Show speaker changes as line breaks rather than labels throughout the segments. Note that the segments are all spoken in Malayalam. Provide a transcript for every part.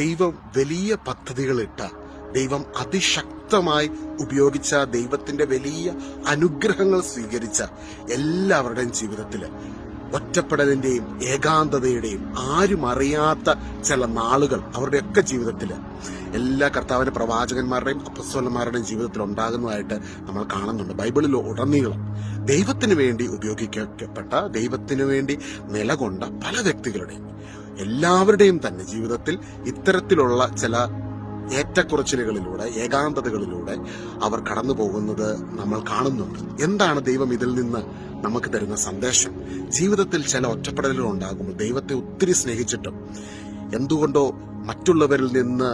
ദൈവം വലിയ പദ്ധതികളിട്ട ദൈവം അതിശക്തമായി ഉപയോഗിച്ച ദൈവത്തിന്റെ വലിയ അനുഗ്രഹങ്ങൾ സ്വീകരിച്ച എല്ലാവരുടെയും ജീവിതത്തിൽ ഒറ്റപ്പെടലിന്റെയും ഏകാന്തതയുടെയും ആരും അറിയാത്ത ചില നാളുകൾ അവരുടെയൊക്കെ ജീവിതത്തിൽ എല്ലാ കർത്താവിന്റെ പ്രവാചകന്മാരുടെയും അപ്പസ്വലന്മാരുടെയും ജീവിതത്തിൽ ഉണ്ടാകുന്നതായിട്ട് നമ്മൾ കാണുന്നുണ്ട്. ബൈബിളിൽ ഉടനീളം ദൈവത്തിന് വേണ്ടി ഉപയോഗിക്കപ്പെട്ട ദൈവത്തിന് വേണ്ടി നിലകൊണ്ട പല വ്യക്തികളുടെയും എല്ലാവരുടെയും തന്നെ ജീവിതത്തിൽ ഇത്തരത്തിലുള്ള ചില ഏറ്റക്കുറച്ചിലുകളിലൂടെ ഏകാന്തതകളിലൂടെ അവർ കടന്നു പോകുന്നത് നമ്മൾ കാണുന്നുണ്ട്. എന്താണ് ദൈവം ഇതിൽ നിന്ന് നമുക്ക് തരുന്ന സന്ദേശം. ജീവിതത്തിൽ ചില ഒറ്റപ്പെടലുകൾ ഉണ്ടാകുമ്പോൾ ദൈവത്തെ ഒത്തിരി സ്നേഹിച്ചിട്ടും എന്തുകൊണ്ടോ മറ്റുള്ളവരിൽ നിന്ന്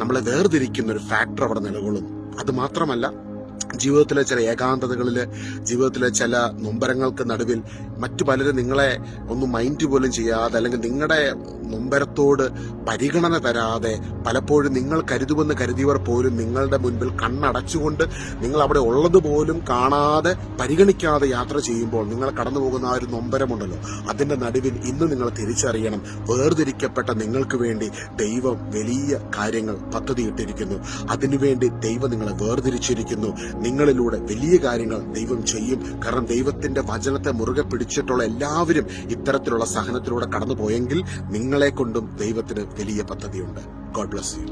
നമ്മളെ വേർതിരിക്കുന്ന ഒരു ഫാക്ടർ അവിടെ നിലകൊള്ളുന്നു. അത് മാത്രമല്ല ജീവിതത്തിലെ ചില ഏകാന്തതകളിൽ ജീവിതത്തിലെ ചില നൊമ്പരങ്ങൾക്ക് നടുവിൽ മറ്റു പലരും നിങ്ങളെ ഒന്നും മൈൻഡ് പോലും ചെയ്യാതെ അല്ലെങ്കിൽ നിങ്ങളുടെ നൊമ്പരത്തോട് പരിഗണന തരാതെ പലപ്പോഴും നിങ്ങൾ കരുതുമെന്ന് കരുതിയവർ പോലും നിങ്ങളുടെ മുൻപിൽ കണ്ണടച്ചുകൊണ്ട് നിങ്ങൾ അവിടെ ഉള്ളത് പോലും കാണാതെ പരിഗണിക്കാതെ യാത്ര ചെയ്യുമ്പോൾ നിങ്ങൾ കടന്നു പോകുന്ന ആ ഒരു നൊമ്പരമുണ്ടല്ലോ. അതിന്റെ നടുവിൽ ഇന്ന് നിങ്ങൾ തിരിച്ചറിയണം. വേർതിരിക്കപ്പെട്ട നിങ്ങൾക്ക് വേണ്ടി ദൈവം വലിയ കാര്യങ്ങൾ പദ്ധതിയിട്ടിരിക്കുന്നു. അതിനുവേണ്ടി ദൈവം നിങ്ങളെ വേർതിരിച്ചിരിക്കുന്നു. നിങ്ങളിലൂടെ വലിയ കാര്യങ്ങൾ ദൈവം ചെയ്യും. കാരണം ദൈവത്തിന്റെ വചനത്തെ മുറുകെ പിടിച്ചിട്ടുള്ള എല്ലാവരും ഇത്തരത്തിലുള്ള സഹനത്തിലൂടെ കടന്നു പോയെങ്കിൽ നിങ്ങളെ കൊണ്ടും ദൈവത്തിന് വലിയ പദ്ധതിയുണ്ട്. God bless you